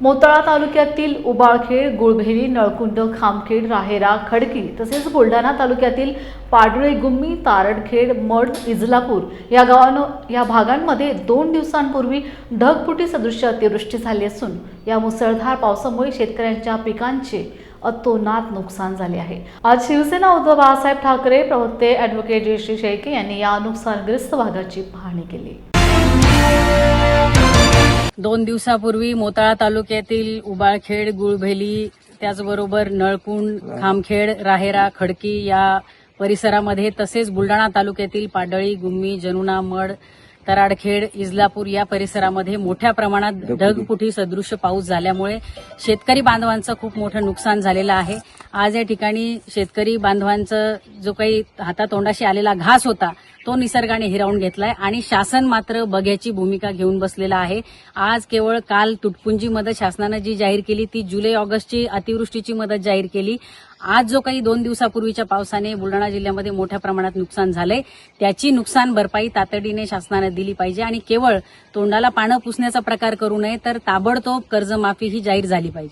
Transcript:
मोताळा तालुक्यातील उबाळखेड गुळभेरी नळकुंड खामखेड राहेरा खडकी तसेच बुलढाणा तालुक्यातील पाडळे गुम्मी तारडखेड मड इजलापूर या गावानं या भागांमध्ये दोन दिवसांपूर्वी ढगफुटी सदृश अतिवृष्टी झाली असून या मुसळधार पावसामुळे शेतकऱ्यांच्या पिकांचे अतोनात नुकसान झाले आहे. आज शिवसेना उद्धव बाळासाहेब ठाकरे प्रवक्ते ॲडव्होकेट जयश्री शेळके यांनी या नुकसानग्रस्त भागाची पाहणी केली. दोन दिवसापूर्वी मोताळा तालुक्यातील उबाळखेड गुळभेली त्याचबरोबर नळकुंड खामखेड राहेरा खडकी या परिसरामध्ये तसेच बुलढाणा तालुक्यातील पाडळी गुम्मी जनुना मड तराडखेड इजलापूर या परिसरामध्ये मोठ्या प्रमाणात ढगपुटी सदृश पाऊस झाल्यामुळे शेतकरी बांधवांचं खूप मोठं नुकसान झालेलं आहे. आज या ठिकाणी शेतकरी बांधवांचं जो काही हातातोंडाशी आलेला घास होता तो निसर्गाने हिरावून घेतलाय आणि शासन मात्र बघ्याची भूमिका घेऊन बसलेला आहे. आज केवळ काल तुटपुंजी मदत शासनानं जी जाहीर केली ती जुलै ऑगस्टची अतिवृष्टीची मदत जाहीर केली. आज जो काही दोन दिवसापूर्वीच्या पावसाने बुलढाणा जिल्ह्यामध्ये मोठ्या प्रमाणात नुकसान झालंय त्याची नुकसान भरपाई तातडीने शासनानं दिली पाहिजे आणि केवळ तोंडाला पानं पुसण्याचा प्रकार करू नये तर ताबडतोब कर्जमाफी ही जाहीर झाली पाहिजे.